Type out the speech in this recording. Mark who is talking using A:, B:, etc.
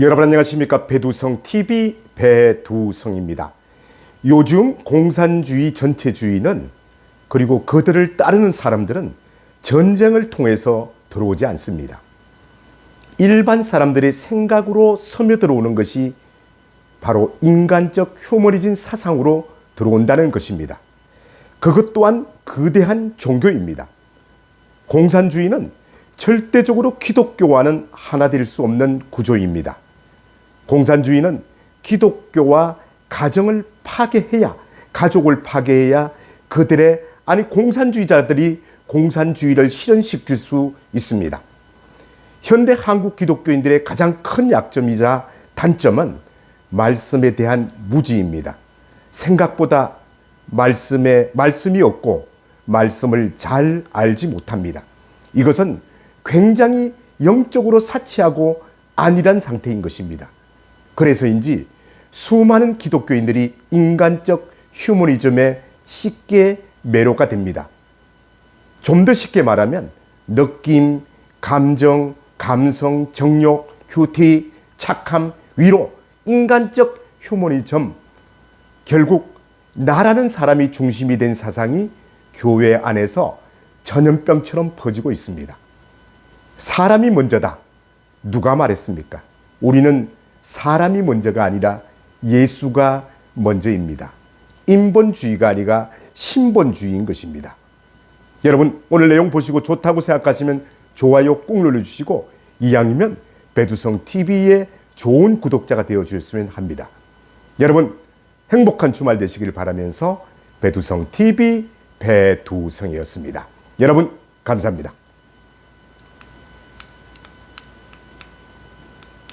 A: 여러분 안녕하십니까 배두성 TV 배두성입니다. 요즘 공산주의 전체주의는 그리고 그들을 따르는 사람들은 전쟁을 통해서 들어오지 않습니다. 일반 사람들의 생각으로 스며들어오는 것이 바로 인간적 휴머니즘 사상으로 들어온다는 것입니다. 그것 또한 거대한 종교입니다. 공산주의는 절대적으로 기독교와는 하나 될 수 없는 구조입니다. 공산주의는 기독교와 가정을 파괴해야 가족을 파괴해야 그들의 아니 공산주의자들이 공산주의를 실현시킬 수 있습니다. 현대 한국 기독교인들의 가장 큰 약점이자 단점은 말씀에 대한 무지입니다. 생각보다 말씀에 말씀이 없고 말씀을 잘 알지 못합니다. 이것은 굉장히 영적으로 사치하고 안일한 상태인 것입니다. 그래서인지 수많은 기독교인들이 인간적 휴머니즘에 쉽게 매료가 됩니다. 좀 더 쉽게 말하면 느낌, 감정, 감성, 정욕, 큐티, 착함, 위로, 인간적 휴머니즘 결국 나라는 사람이 중심이 된 사상이 교회 안에서 전염병처럼 퍼지고 있습니다. 사람이 먼저다. 누가 말했습니까? 우리는 사람이 먼저가 아니라 예수가 먼저입니다. 인본주의가 아니라 신본주의인 것입니다. 여러분 오늘 내용 보시고 좋다고 생각하시면 좋아요 꾹 눌러주시고 이왕이면 배두성 TV의 좋은 구독자가 되어 주셨으면 합니다. 여러분 행복한 주말 되시길 바라면서 배두성 TV 배두성이었습니다. 여러분 감사합니다.